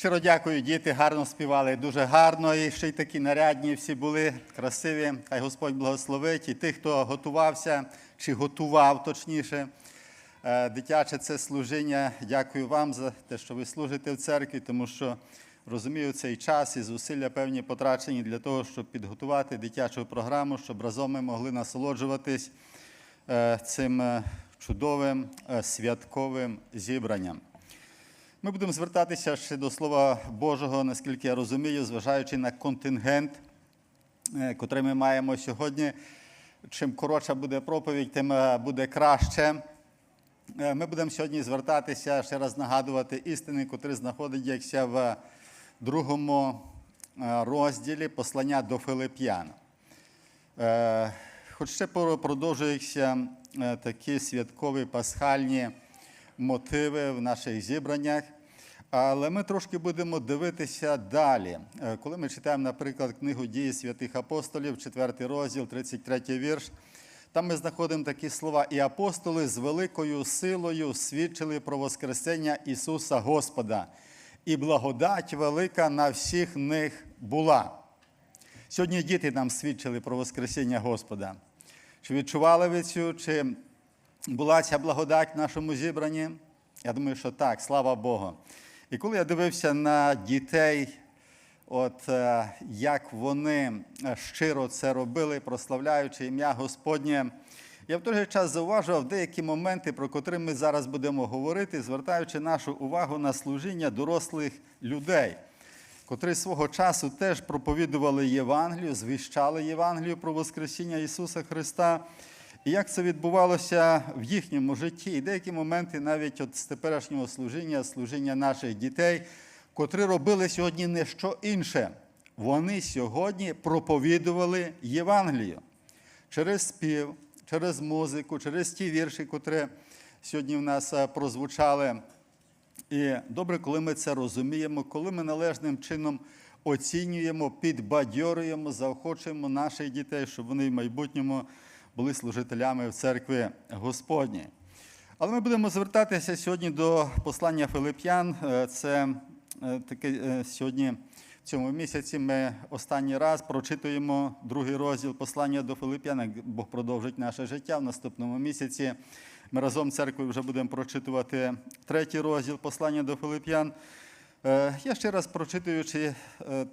Щиро дякую, діти гарно співали, дуже гарно. І ще й такі нарядні всі були, красиві. Хай Господь благословить. І тих, хто готувався чи готував точніше. е, Дитяче це служіння. Дякую вам за те, що ви служите в церкві, тому що розумію цей час і зусилля певні потрачені для того, щоб підготувати дитячу програму, щоб разом ми могли насолоджуватись е, цим е, чудовим святковим зібранням. Ми будемо звертатися ще до Слова Божого, наскільки я розумію, зважаючи на контингент, е, котрий ми маємо сьогодні. Чим коротша буде проповідь, тим е, буде краще. Е, Ми будемо сьогодні звертатися, ще раз нагадувати істини, котрі знаходяться в другому розділі послання до Филип'ян. Хоч ще про- продовжуються такі святкові пасхальні мотиви в наших зібраннях, але ми трошки будемо дивитися далі. Е, Коли ми читаємо, наприклад, книгу дії святих апостолів, 4 розділ, 33 вірш, там ми знаходимо такі слова: і апостоли з великою силою свідчили про Воскресення Ісуса Господа, і благодать велика на всіх них була. Сьогодні діти нам свідчили про Воскресіння Господа. Чи відчували ви цю, чи була ця благодать в нашому зібранні? Я думаю, що так, слава Богу. І коли я дивився на дітей, от е, як вони е, щиро це робили, прославляючи ім'я Господнє, я в той же час зауважував деякі моменти, про котрі ми зараз будемо говорити, звертаючи нашу увагу на служіння дорослих людей котрі свого часу теж проповідували Євангелію, звіщали Євангелію про Воскресіння Ісуса Христа. І як це відбувалося в їхньому житті, і деякі моменти навіть от з теперішнього служіння, служіння наших дітей, котрі робили сьогодні не що інше. Вони сьогодні проповідували Євангелію через спів, через музику, через ті вірші, котрі сьогодні в нас е, прозвучали. І добре, коли ми це розуміємо, коли ми належним чином оцінюємо, підбадьорюємо, заохочуємо наших дітей, щоб вони в майбутньому були служителями в церкві Господній. Але ми будемо звертатися сьогодні до послання Филип'ян. Е, Це е, таке е, сьогодні. В цьому місяці ми останній раз прочитуємо другий розділ послання до Филип'ян. Як Бог продовжить наше життя в наступному місяці. Ми разом з церквою вже будемо прочитувати третій розділ послання до Филип'ян. Я ще раз прочитуючи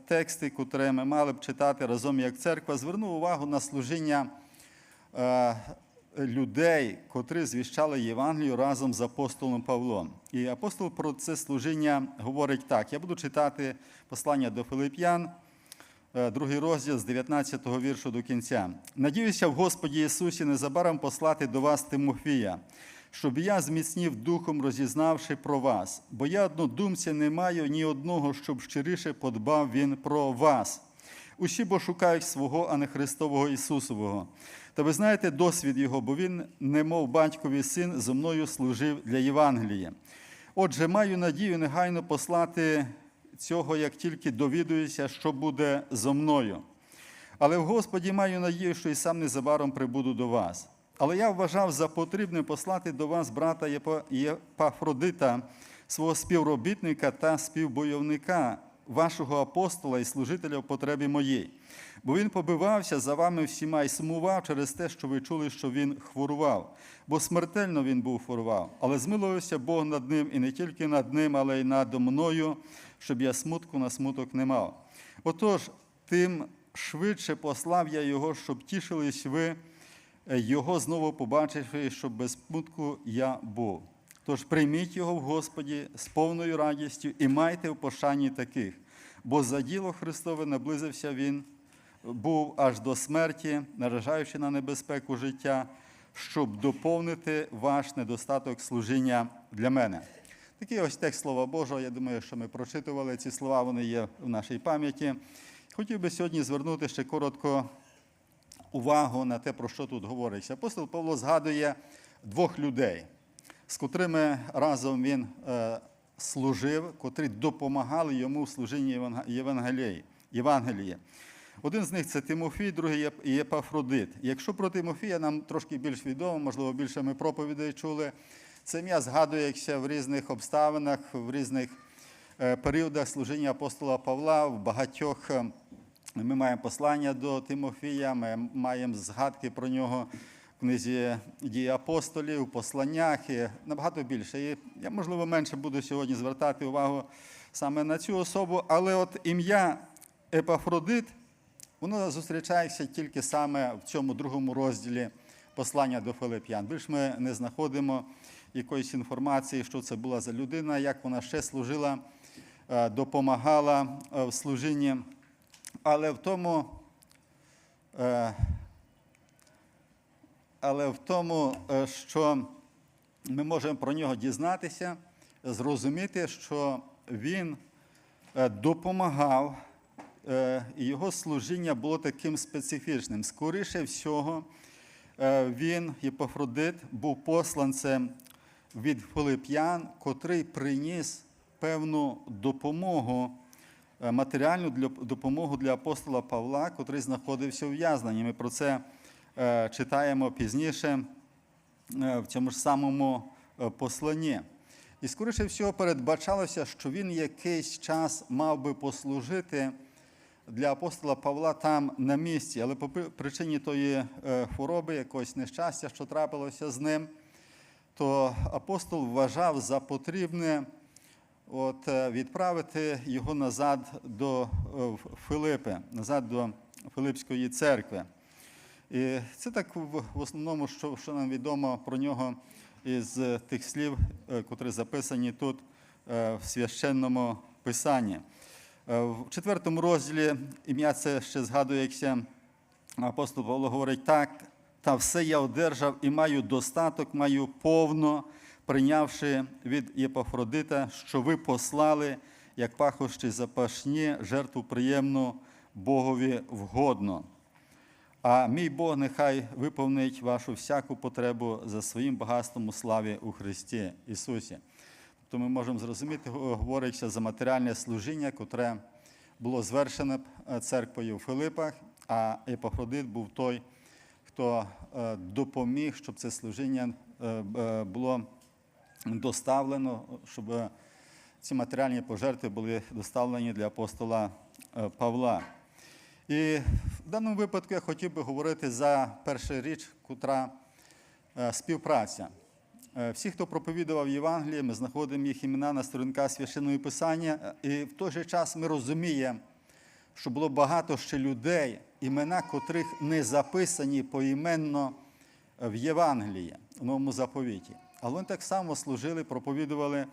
тексти, котрі ми мали б читати разом як церква, звернув увагу на служіння людей, котрі звіщали Євангелію разом з апостолом Павлом. І апостол про це служіння говорить так: я буду читати послання до Филип'ян, е, другий розділ з 19 віршу до кінця. Надіюся в Господі Ісусі незабаром послати до вас Тимофія, щоб я зміцнів духом, розізнавши про вас, бо я однодумця не маю ні одного, щоб щиріше подбав він про вас. Усі бо шукають свого, а не Христового Ісусового. Та ви знаєте досвід його, бо він, немов батькові син, зо мною служив для Євангелія. Отже, маю надію негайно послати цього, як тільки довідуюся, що буде зо мною. Але в Господі маю надію, що і сам незабаром прибуду до вас. Але я вважав за потрібне послати до вас брата Єпа- Єпафродита, свого співробітника та співбойовника, вашого апостола і служителя в потребі моїй. Бо він побивався за вами всіма і сумував через те, що ви чули, що він хворував. Бо смертельно він був хворував. Але змилувався Бог над ним, і не тільки над ним, але й над мною, щоб я смутку на смуток не мав. Отож, тим швидше послав я його, щоб тішились ви, е, його знову побачивши, щоб без смутку я був. Тож прийміть його в Господі з повною радістю і майте в пошані таких, бо за діло Христове наблизився він, був аж до смерті, наражаючи на небезпеку життя, щоб доповнити ваш недостаток служіння для мене. Такий ось текст Слова Божого. Я думаю, що ми прочитували ці слова, вони є в нашій пам'яті. Хотів би сьогодні звернути ще коротко увагу на те, про що тут говориться. Апостол Павло згадує двох людей, з котрими разом він е, служив, котрі допомагали йому в служінні Євангелії. Один з них це Тимофій, другий Єпафродит. Якщо про Тимофія нам трошки більш відомо, можливо, більше ми проповідей чули. Це ім'я згадується в різних обставинах, в різних е, періодах служіння апостола Павла в багатьох е, ми маємо послання до Тимофія, ми маємо згадки про нього книзі дії апостолів, посланнях і набагато більше. І я, можливо, менше буду сьогодні звертати увагу саме на цю особу, але от ім'я Епафродит, воно зустрічається тільки саме в цьому другому розділі послання до Филип'ян. Більш ми не знаходимо якоїсь інформації, що це була за людина, як вона ще служила, е, допомагала е, в служінні. Але в тому, е, але в тому, е, що ми можемо про нього дізнатися, зрозуміти, що він е, допомагав, е, і його служіння було таким специфічним. Скоріше всього, він, Єпофродит, був посланцем від Филип'ян, котрий приніс певну допомогу, матеріальну допомогу для апостола Павла, котрий знаходився у в'язненні. Ми про це читаємо пізніше е, в цьому ж самому е, посланні. І скоріше всього передбачалося, що він якийсь час мав би послужити для апостола Павла там на місці, але по причині тої е, хвороби, якогось нещастя, що трапилося з ним, то апостол вважав за потрібне от, е, відправити його назад до е, Филипи, назад до Филипської церкви. І це так в основному, що, що нам відомо про нього із тих слів, е, котрі записані тут е, в священному писанні. Е, В четвертому розділі ім'я це ще згадується, апостол Павло говорить так, та все я одержав і маю достаток, маю повно, прийнявши від Єпафродита, що ви послали, як пахощі запашні, жертву приємну Богові вгодно. А мій Бог нехай виповнить вашу всяку потребу за своїм багатством у славі у Христі Ісусі. Тобто ми можемо зрозуміти, го- говориться за матеріальне служіння, котре було звершене е, церквою в Филипах, а Епафродит був той, хто е, допоміг, щоб це служіння е, було доставлено, щоб ці матеріальні пожертви були доставлені для апостола Павла. І в даному випадку я хотів би говорити за першу річ, котра е, співпраця. Е, Всі, хто проповідував Євангеліє, ми знаходимо їх імена на сторінках священного писання, і в той же час ми розуміємо, що було багато ще людей, імена котрих не записані поіменно в Євангелії, в новому заповіті. Але вони так само служили, проповідували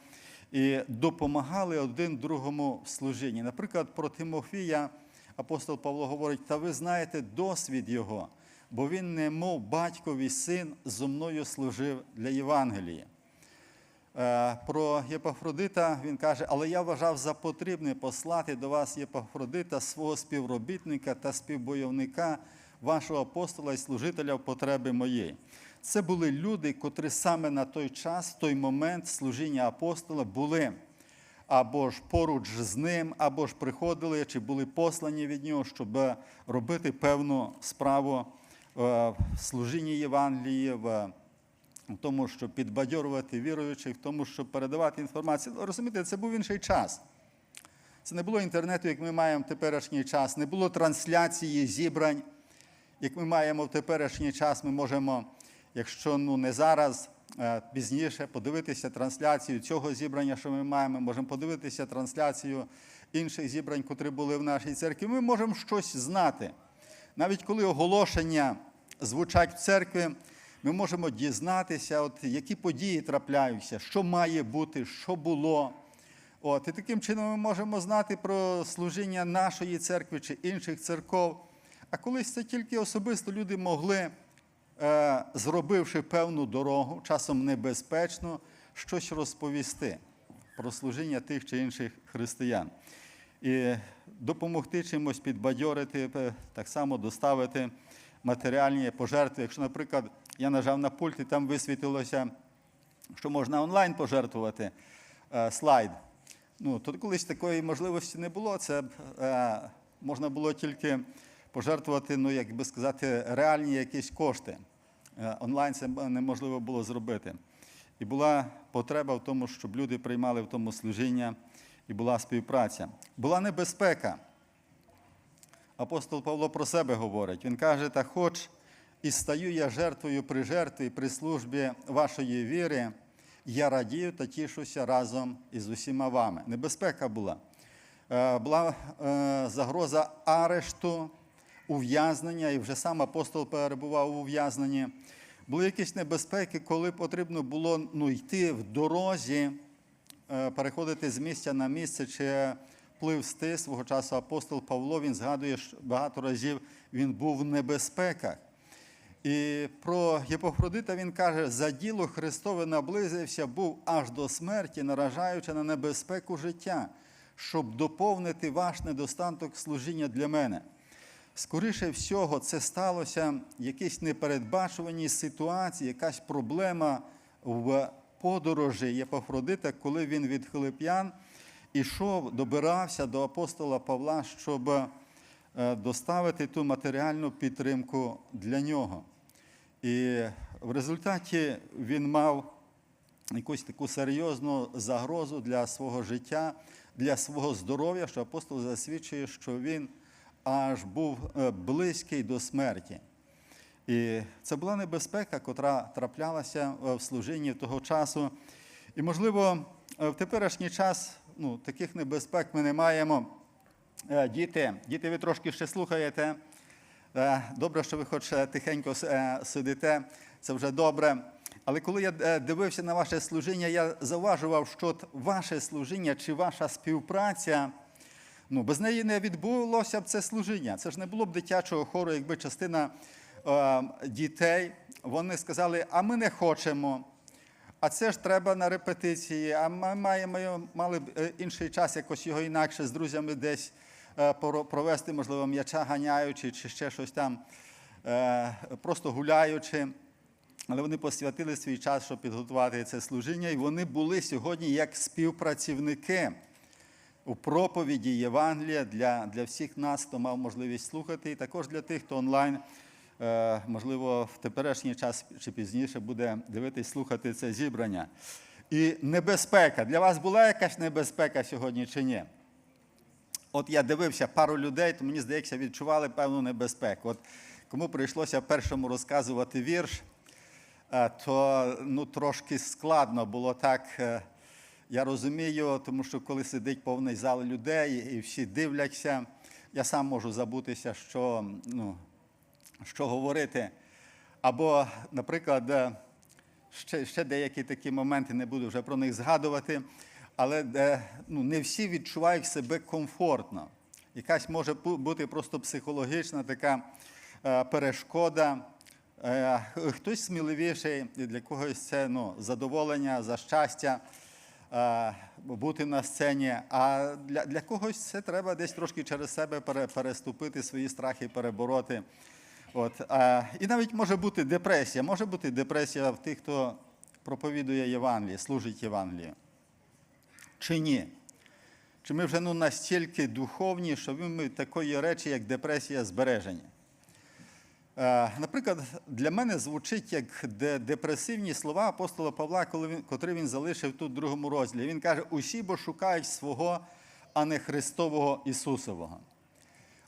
і допомагали один другому в служінні. Наприклад, про Тимофія апостол Павло говорить: та ви знаєте досвід його, бо він, немов батькові син, зо мною служив для Євангелія. Е, Про Єпафродита він каже, але я вважав за потрібне послати до вас Єпафродита, свого співробітника та співбойовника, вашого апостола і служителя в потреби моєї. Це були люди, котрі саме на той час, в той момент служіння апостола були або ж поруч з ним, або ж приходили чи були послані від нього, щоб робити певну справу е, в служінні Євангелії, в тому, щоб підбадьорувати віруючих, в тому, щоб передавати інформацію. Ну, Розумієте, це був інший час. Це не було інтернету, як ми маємо в теперішній час, не було трансляції зібрань, як ми маємо в теперішній час. Ми можемо, якщо ну, не зараз, пізніше подивитися трансляцію цього зібрання, що ми маємо, можемо подивитися трансляцію інших зібрань, котрі були в нашій церкві. Ми можемо щось знати. Навіть коли оголошення звучать в церкві, ми можемо дізнатися, от, які події трапляються, що має бути, що було. От, і таким чином ми можемо знати про служіння нашої церкви чи інших церков. А колись це тільки особисто люди могли, е, зробивши певну дорогу, часом небезпечно, щось розповісти про служіння тих чи інших християн. І допомогти чимось підбадьорити, е, так само доставити матеріальні пожертви. Якщо, наприклад, я нажав на пульт і там висвітилося, що можна онлайн пожертвувати е, слайд. Ну, то колись такої можливості не було. Це е, можна було тільки пожертвувати, ну, як би сказати, реальні якісь кошти. Е, онлайн це неможливо було зробити. І була потреба в тому, щоб люди приймали в тому служіння і була співпраця. Була небезпека. Апостол Павло про себе говорить. Він каже: та хоч і стаю я жертвою при жертві при службі вашої віри, я радію та тішуся разом із усіма вами. Небезпека була. Е, Була е, загроза арешту, ув'язнення, і вже сам апостол перебував у ув'язненні. Були якісь небезпеки, коли потрібно було ну, йти в дорозі, е, переходити з місця на місце чи пливсти. Свого часу апостол Павло він згадує, що багато разів він був в небезпеках. І про Єпофродита він каже: за діло Христове наблизився, був аж до смерті, наражаючи на небезпеку життя, щоб доповнити ваш недостаток служіння для мене. Скоріше всього, це сталося в якійсь непередбачуваній ситуації, якась проблема в подорожі Єпофродита, коли він від Хилип'ян ішов, добирався до апостола Павла, щоб е, доставити ту матеріальну підтримку для нього. І в результаті він мав якусь таку серйозну загрозу для свого життя, для свого здоров'я, що апостол засвідчує, що він аж був е, близький до смерті. І це була небезпека, котра траплялася е, в служінні того часу. І, можливо, е, в теперішній час ну, таких небезпек ми не маємо. Діти, діти, ви трошки ще слухаєте. Добре, що ви хоч тихенько сидите, це вже добре. Але коли я дивився на ваше служіння, я зауважував, що ваше служіння чи ваша співпраця, ну, без неї не відбулося б це служіння. Це ж не було б дитячого хору, якби частина е, дітей вони сказали, а ми не хочемо. А це ж треба на репетиції, а ми маємо, мали б е, інший час якось його інакше з друзями десь е, провести, можливо, м'яча ганяючи чи ще щось там, е, просто гуляючи. Але вони посвятили свій час, щоб підготувати це служіння, і вони були сьогодні як співпрацівники у проповіді Євангелія для, для всіх нас, хто мав можливість слухати, і також для тих, хто онлайн, е, можливо, в теперішній час чи пізніше буде дивитись, слухати це зібрання. І небезпека. Для вас була якась небезпека сьогодні чи ні? От я дивився пару людей, то мені здається, відчували певну небезпеку. От кому прийшлося першому розказувати вірш, е, то ну, трошки складно було так. Е, Я розумію, тому що коли сидить повний зал людей і всі дивляться, я сам можу забутися, що, ну, що говорити. Або, наприклад, е, ще, ще деякі такі моменти, не буду вже про них згадувати, але де, ну, не всі відчувають себе комфортно. Якась може бути просто психологічна така е, перешкода. Е, хтось сміливіший, для когось це ну, задоволення, за щастя е, бути на сцені. А для, для когось це треба десь трошки через себе переступити свої страхи, перебороти. От, і навіть може бути депресія. Може бути депресія в тих, хто проповідує Євангеліє, служить Євангелію. Чи ні? Чи ми вже ну, настільки духовні, що ми такої речі, як депресія, збережені? Е, Наприклад, для мене звучить як депресивні слова апостола Павла, котрі він залишив тут в другому розділі. Він каже: усі бо шукають свого, а не Христового Ісусового.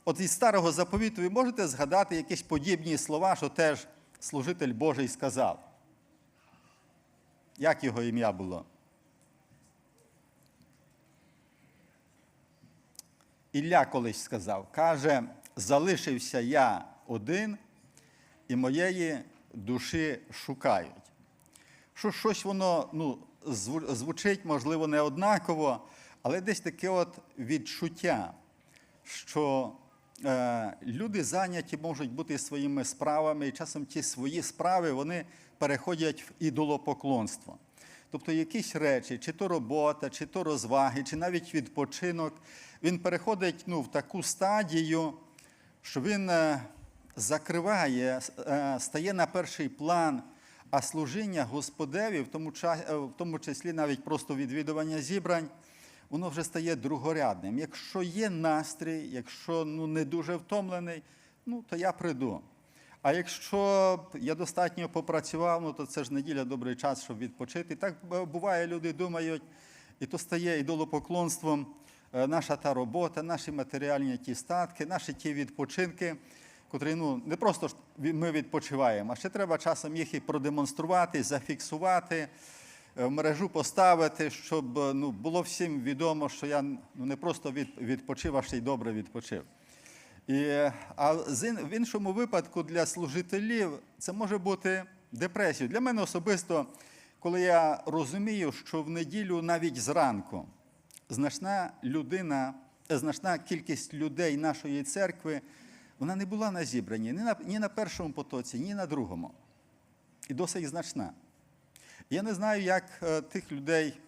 От із старого заповіту ви можете згадати якісь подібні слова, що теж служитель Божий сказав. Як його ім'я було? Ілля колись сказав, каже, залишився я один, і моєї душі шукають. Що щось воно ну, звучить, можливо, не однаково, але десь таке от відчуття, що е, люди зайняті можуть бути своїми справами, і часом ті свої справи вони переходять в ідолопоклонство. Тобто якісь речі, чи то робота, чи то розваги, чи навіть відпочинок, він переходить ну, в таку стадію, що він е, закриває, е, стає на перший план, а служіння Господеві, в тому, числі навіть просто відвідування зібрань, воно вже стає другорядним. Якщо є настрій, якщо ну, не дуже втомлений, ну, то я прийду. А якщо я достатньо попрацював, ну, то це ж неділя добрий час, щоб відпочити. Так буває, люди думають, І то стає ідолопоклонством е, наша та робота, наші матеріальні ті статки, наші ті відпочинки, котрі ну, не просто ми відпочиваємо, а ще треба часом їх і продемонструвати, зафіксувати, е, в мережу поставити, щоб е, ну, було всім відомо, що я ну, не просто відпочив, а ще й добре відпочив. І, а в іншому випадку для служителів це може бути депресія. Для мене особисто, коли я розумію, що в неділю навіть зранку значна людина, значна кількість людей нашої церкви, вона не була на зібранні ні на, ні на першому потоці, ні на другому. І досить значна. Я не знаю, як е, тих людей,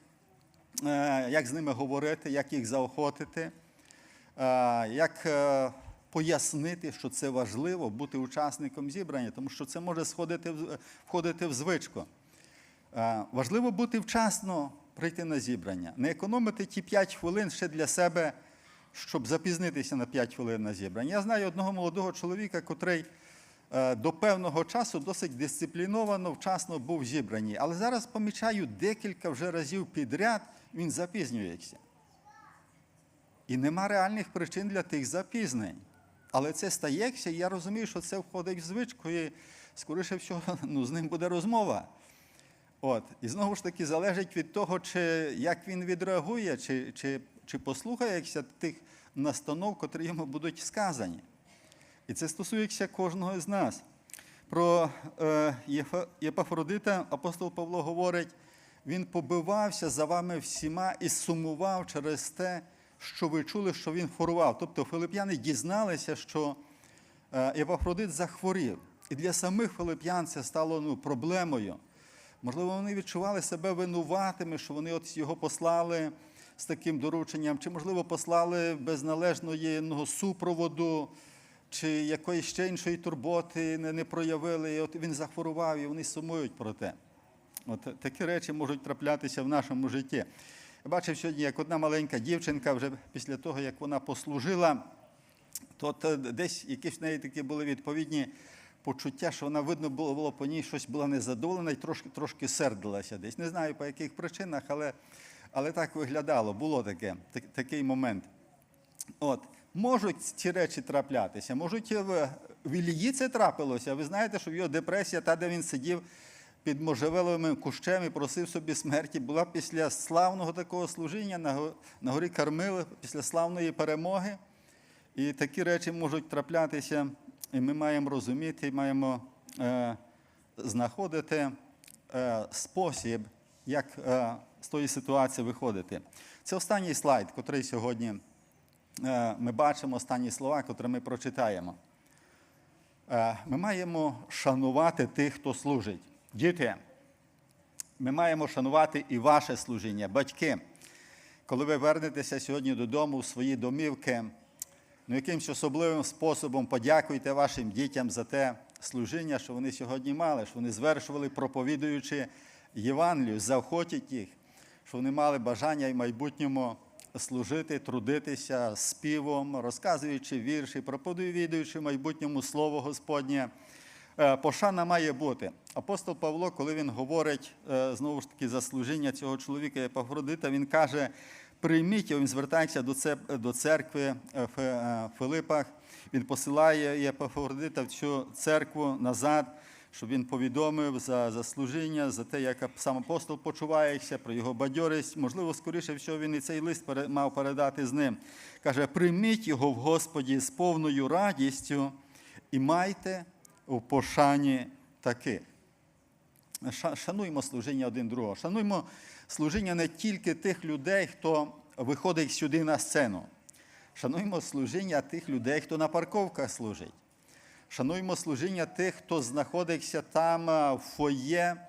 е, як з ними говорити, як їх заохотити, е, як е, пояснити, що це важливо бути учасником зібрання, тому що це може сходити, входити в звичку. Е, Важливо бути вчасно прийти на зібрання, не економити ті 5 хвилин ще для себе, щоб запізнитися на 5 хвилин на зібрання. Я знаю одного молодого чоловіка, котрий е, до певного часу досить дисципліновано, вчасно був зібраний. Але зараз помічаю декілька вже разів підряд, він запізнюється. І нема реальних причин для тих запізнень. Але це стається, і я розумію, що це входить в звичку, і скоріше всього ну, з ним буде розмова. От. І знову ж таки залежить від того, чи, як він відреагує, чи, чи, чи послухається тих настанов, котрі йому будуть сказані. І це стосується кожного з нас. Про е, Єпафродита апостол Павло говорить, він побивався за вами всіма і сумував через те, що ви чули, що він хворував. Тобто филип'яни дізналися, що е, Єпафродит захворів. І для самих филип'ян це стало ну, проблемою. Можливо, вони відчували себе винуватими, що вони от його послали з таким дорученням, чи, можливо, послали без належної ну, супроводу, чи якоїсь ще іншої турботи не, не проявили. І от він захворував, і вони сумують про те. От такі речі можуть траплятися в нашому житті. Я бачив сьогодні, як одна маленька дівчинка, вже після того, як вона послужила, то е, десь якісь в неї такі були відповідні почуття, що вона видно було, було по ній щось була незадоволена і трошки, трошки сердилася десь. Не знаю по яких причинах, але, але так виглядало, було таке, так, такий момент. От, можуть ці речі траплятися, можуть в, в Ілії це трапилося. Ви знаєте, що в його депресія, та, де він сидів під можжевеловим кущем і просив собі смерті, була після славного такого служіння на, на горі Кармили, після славної перемоги. І такі речі можуть траплятися, і ми маємо розуміти, маємо е, знаходити е, спосіб, як е, з тої ситуації виходити. Це останній слайд, який сьогодні е, ми бачимо, останні слова, які ми прочитаємо. Е, ми маємо шанувати тих, хто служить. Діти, ми маємо шанувати і ваше служіння, батьки. Коли ви вернетеся сьогодні додому в свої домівки, ну якимось особливим способом подякуйте вашим дітям за те служіння, що вони сьогодні мали, що вони звершували, проповідуючи Євангелію, заохотять їх, що вони мали бажання і в майбутньому служити, трудитися співом, розказуючи вірші, проповідуючи майбутньому Слово Господнє. Е, Пошана має бути. Апостол Павло, коли він говорить е, знову ж таки за служіння цього чоловіка Епафродита, він каже: прийміть він звертається до церкви в е, Филипах. Він посилає Епафродита в цю церкву назад, щоб він повідомив за, за служіння, за те, як сам апостол почувається, про його бадьорість. Можливо, скоріше всього, він і цей лист мав передати з ним. Каже: прийміть його в Господі з повною радістю і майте у пошані таких. Ша- Шануймо служіння один другого. Шануймо служіння не тільки тих людей, хто виходить сюди на сцену. Шануймо служіння тих людей, хто на парковках служить. Шануймо служіння тих, хто знаходиться там в фоє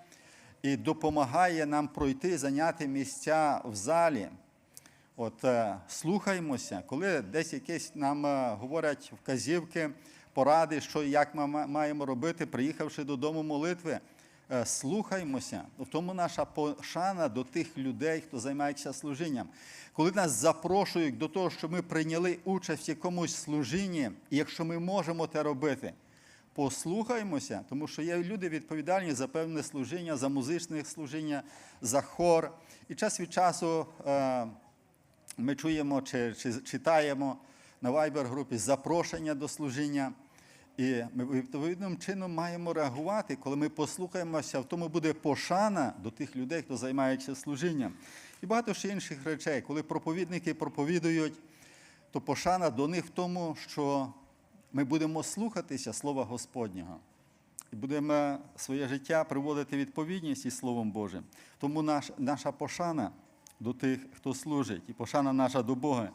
і допомагає нам пройти, зайняти місця в залі. От слухаємося, слухаймося, коли десь якісь нам е, говорять вказівки, поради, що як ми маємо робити, приїхавши додому молитви, е, слухаймося. В тому наша пошана до тих людей, хто займається служінням. Коли нас запрошують до того, що ми прийняли участь в якомусь служінні, і якщо ми можемо це робити, послухаємося, тому що є люди відповідальні за певне служіння, за музичне служіння, за хор. І час від часу е, ми чуємо чи, чи читаємо на Viber-групі запрошення до служіння. І ми відповідним чином маємо реагувати, коли ми послухаємося, в тому буде пошана до тих людей, хто займається служінням. І багато ще інших речей. Коли проповідники проповідують, то пошана до них в тому, що ми будемо слухатися Слова Господнього і будемо своє життя приводити відповідність із Словом Божим. Тому наш, наша пошана до тих, хто служить, і пошана наша до Бога.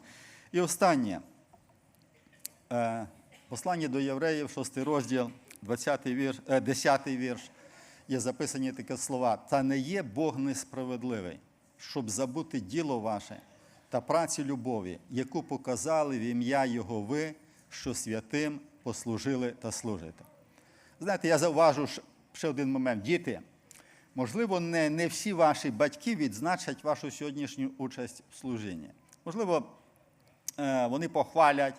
І останнє. Е, Послання до євреїв, 6 розділ, 20 вірш, е, 10 вірш, є записані такі слова. Та не є Бог несправедливий, щоб забути діло ваше та працю любові, яку показали в ім'я Його ви, що святим послужили та служите. Знаєте, я зауважу ще один момент. Діти, можливо, не, не всі ваші батьки відзначать вашу сьогоднішню участь в служінні. Можливо, е, вони похвалять.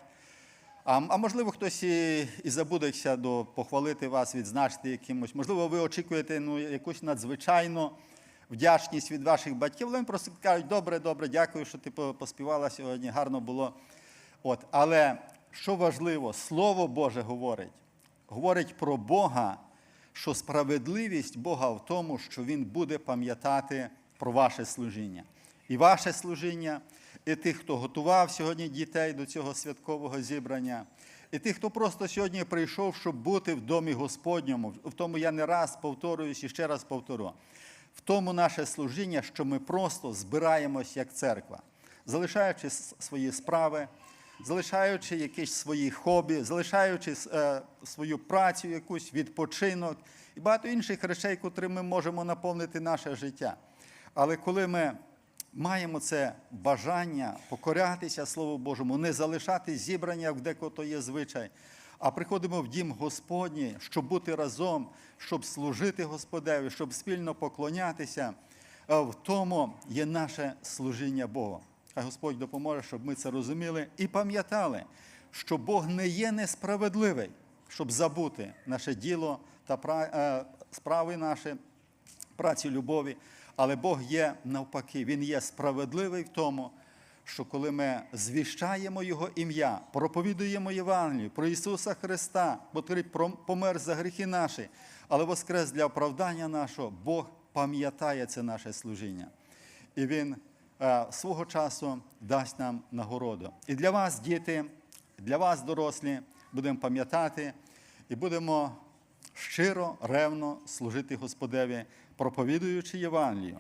А, а можливо, хтось і, і забудеться до похвалити вас, відзначити якимось. Можливо, ви очікуєте ну, якусь надзвичайну вдячність від ваших батьків, вони просто кажуть, добре, добре, дякую, що ти поспівала сьогодні, гарно було. От. Але що важливо, Слово Боже говорить, говорить про Бога, що справедливість Бога в тому, що Він буде пам'ятати про ваше служіння. І ваше служіння, і тих, хто готував сьогодні дітей до цього святкового зібрання, і тих, хто просто сьогодні прийшов, щоб бути в домі Господньому. В тому я не раз повторююсь і ще раз повторю. В тому наше служіння, що ми просто збираємось як церква, залишаючи свої справи, залишаючи якісь свої хобі, залишаючи е, свою працю, якусь відпочинок і багато інших речей, котрими ми можемо наповнити наше життя. Але коли ми маємо це бажання покорятися Слову Божому, не залишати зібрання, як декого є звичай, а приходимо в дім Господній, щоб бути разом, щоб служити Господеві, щоб спільно поклонятися, е, в тому є наше служіння Богу. Хай Господь допоможе, щоб ми це розуміли і пам'ятали, що Бог не є несправедливий, щоб забути наше діло та е, справи наші, праці любові. Але Бог є навпаки, Він є справедливий в тому, що коли ми звіщаємо Його ім'я, проповідуємо Євангелію про Ісуса Христа, котрий помер за гріхи наші, але воскрес для оправдання нашого, Бог пам'ятає це наше служіння. І Він е, свого часу дасть нам нагороду. І для вас, діти, для вас, дорослі, будемо пам'ятати і будемо щиро, ревно служити Господеві, проповідуючи Євангелію.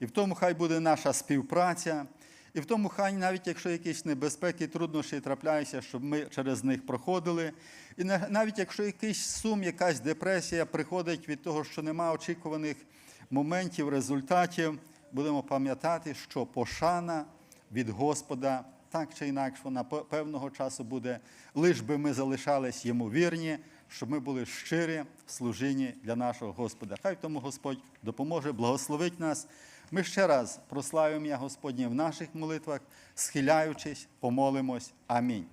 І в тому хай буде наша співпраця, і в тому хай, навіть якщо якісь небезпеки, труднощі трапляються, щоб ми через них проходили. І на- навіть якщо якийсь сум, якась депресія приходить від того, що нема очікуваних моментів, результатів, будемо пам'ятати, що пошана від Господа так чи інакше вона пе- певного часу буде, лиш би ми залишались йому вірні, щоб ми були щирі в служінні для нашого Господа. Хай тому Господь допоможе, благословить нас. Ми ще раз прославимо я Господнє в наших молитвах, схиляючись, помолимось. Амінь.